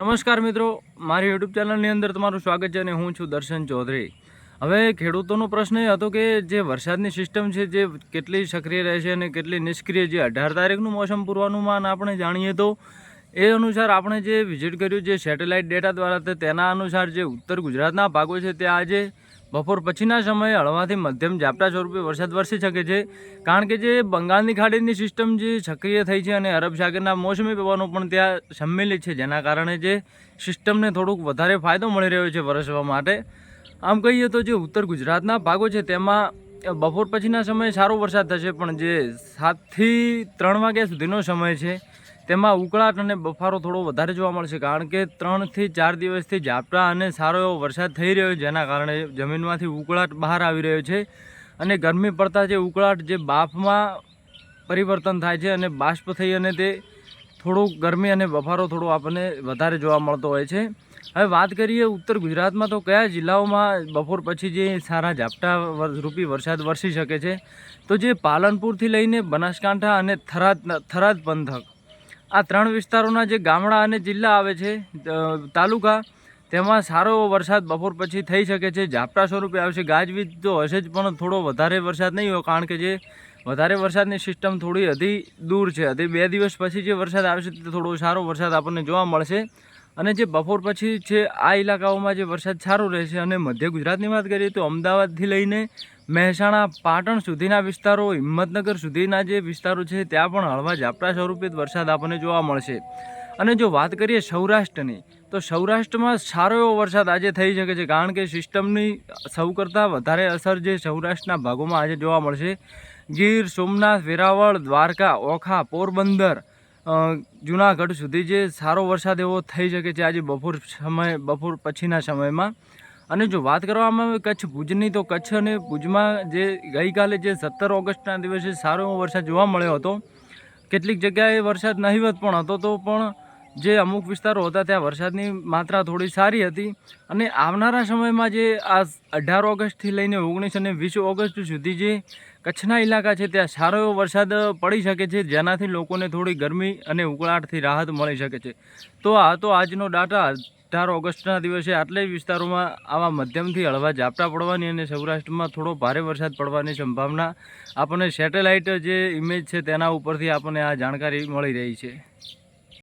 નમસ્કાર મિત્રો, મારી યુટ્યુબ ચેનલની અંદર તમારું સ્વાગત છે અને હું છું દર્શન ચૌધરી. હવે ખેડૂતોનો પ્રશ્ન એ હતો કે જે વરસાદની સિસ્ટમ છે, જે કેટલી સક્રિય રહે છે અને કેટલી નિષ્ક્રિય જે અઢાર તારીખનું મોસમ પૂર્વાનુમાન આપણે જાણીએ તો એ અનુસાર આપણે જે વિઝિટ કર્યું, જે સેટેલાઇટ ડેટા દ્વારા તેના અનુસાર જે ઉત્તર ગુજરાતના ભાગો છે, ત્યાં આજે બપોર પછીના સમયે હળવાથી મધ્યમ ઝાપટા સ્વરૂપે વરસાદ વરસી શકે છે. કારણ કે જે બંગાળની ખાડીની સિસ્ટમ જે સક્રિય થઈ છે અને અરબ સાગરના મોસમી પવનો પણ ત્યાં સંમેલિત છે, જેના કારણે જે સિસ્ટમને થોડુંક વધારે ફાયદો મળી રહ્યો છે વરસવા માટે. આમ કહીએ તો જે ઉત્તર ગુજરાતના ભાગો છે, તેમાં બપોર પછીના સમયે સારો વરસાદ થશે, પણ જે સાતથી ત્રણ વાગ્યા સુધીનો સમય છે તેમાં ઉકળાટ અને બફારો થોડો વધારે જોવા મળશે, કારણ કે ત્રણથી ચાર દિવસથી ઝાપટા અને સારો એવો વરસાદ થઈ રહ્યો છે, જેના કારણે જમીનમાંથી ઉકળાટ બહાર આવી રહ્યો છે. અને ગરમી પડતા જે ઉકળાટ જે બાફમાં પરિવર્તન થાય છે અને બાષ્પ થઈ અને તે થોડુંક ગરમી અને બફારો થોડો આપણને વધારે જોવા મળતો હોય છે. હવે વાત કરીએ ઉત્તર ગુજરાતમાં તો કયા જિલ્લાઓમાં બપોર પછી જે સારા ઝાપટા રૂપી વરસાદ વરસી શકે છે? તો જે પાલનપુરથી લઈને બનાસકાંઠા અને થરાદ થરાદ પંથક આ ત્રણ વિસ્તારોના જે ગામડા અને જિલ્લા આવે છે તાલુકા, તેમાં સારો વરસાદ બપોર પછી થઈ શકે છે. ઝાપટા સ્વરૂપે આવશે. ગાજવીજ તો હશે જ, પણ થોડો વધારે વરસાદ નહીં હોય, કારણ કે જે વધારે વરસાદની સિસ્ટમ થોડી અધી દૂર છે. અધી બે દિવસ પછી જે વરસાદ આવશે, તે થોડો સારો વરસાદ આપણને જોવા મળશે. અને જે બપોર પછી છે આ ઇલાકાઓમાં જે વરસાદ સારો રહેશે અને મધ્ય ગુજરાતની વાત કરીએ તો અમદાવાદથી લઈને મહેસાણા, પાટણ સુધીના વિસ્તારો, હિંમતનગર સુધીના જે વિસ્તારો છે, ત્યાં પણ હળવા ઝાપટા સ્વરૂપે વરસાદ આપણને જોવા મળશે. અને જો વાત કરીએ સૌરાષ્ટ્રની, તો સૌરાષ્ટ્રમાં સારો એવો વરસાદ આજે થઈ શકે છે, કારણ કે સિસ્ટમની સૌ કરતાં વધારે અસર જે સૌરાષ્ટ્રના ભાગોમાં આજે જોવા મળશે. ગીર, સોમનાથ, વેરાવળ, દ્વારકા, ઓખા, પોરબંદર જુનાગઢ સુધી જે સારો વરસાદ એવો થઈ શકે છે આજે બપોર સમય, બપોર પછીના સમયમાં. અને જો વાત કરવામાં આવે કચ્છ ભુજની, તો કચ્છ અને ભુજમાં જે ગઈકાલે જે સત્તર ઓગસ્ટના દિવસે સારો એવો વરસાદ જોવા મળ્યો હતો. કેટલીક જગ્યાએ વરસાદ નહીવત પણ હતો, તો પણ જે અમુક વિસ્તારો હતા ત્યાં વરસાદની માત્રા થોડી સારી હતી અને આવનારા સમયમાં જે આ અઢાર ઓગસ્ટથી લઈને ઓગણીસ અને વીસ ઓગસ્ટ સુધી જે કચ્છના ઇલાકા છે ત્યાં સારો એવો વરસાદ પડી શકે છે, જેનાથી લોકોને થોડી ગરમી અને ઉકળાટથી રાહત મળી શકે છે. તો આ તો આજનો ડાટા અઢાર ઓગસ્ટના દિવસે આટલેય વિસ્તારોમાં આવા મધ્યમથી હળવા ઝાપટા પડવાની અને સૌરાષ્ટ્રમાં થોડો ભારે વરસાદ પડવાની સંભાવના આપણને સેટેલાઇટ જે ઇમેજ છે તેના ઉપરથી આપણને આ જાણકારી મળી રહી છે.